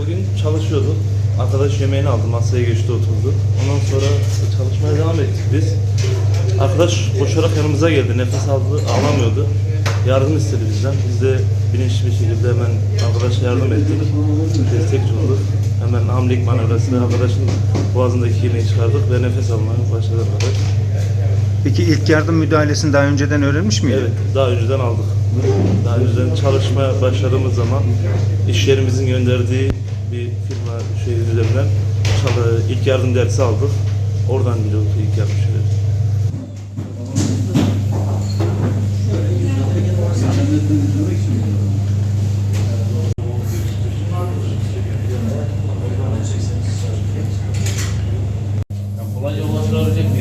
O gün çalışıyorduk. Arkadaş yemeğini aldı, masaya geçti oturdu. Ondan sonra çalışmaya devam ettik biz. Arkadaş koşarak yanımıza geldi, nefes aldı, alamıyordu. Yardım istedi bizden. Biz de bilinçli bir şekilde hemen arkadaşa yardım ettik. Destekçi olduk. Hemen hamlelik manevrasıyla arkadaşın boğazındaki iğneyi çıkardık ve nefes almaya başladı arkadaş. Peki ilk yardım müdahalesini daha önceden öğrenmiş miydin? Evet, daha önceden aldık. Daha önceden çalışmaya başladığımız zaman iş yerimizin gönderdiği bir firma şey üzerinden çalı- ilk yardım dersi aldık. Oradan biliyorduk ilk yardım şeyleri. Kolayca ulaşılabilecek bir?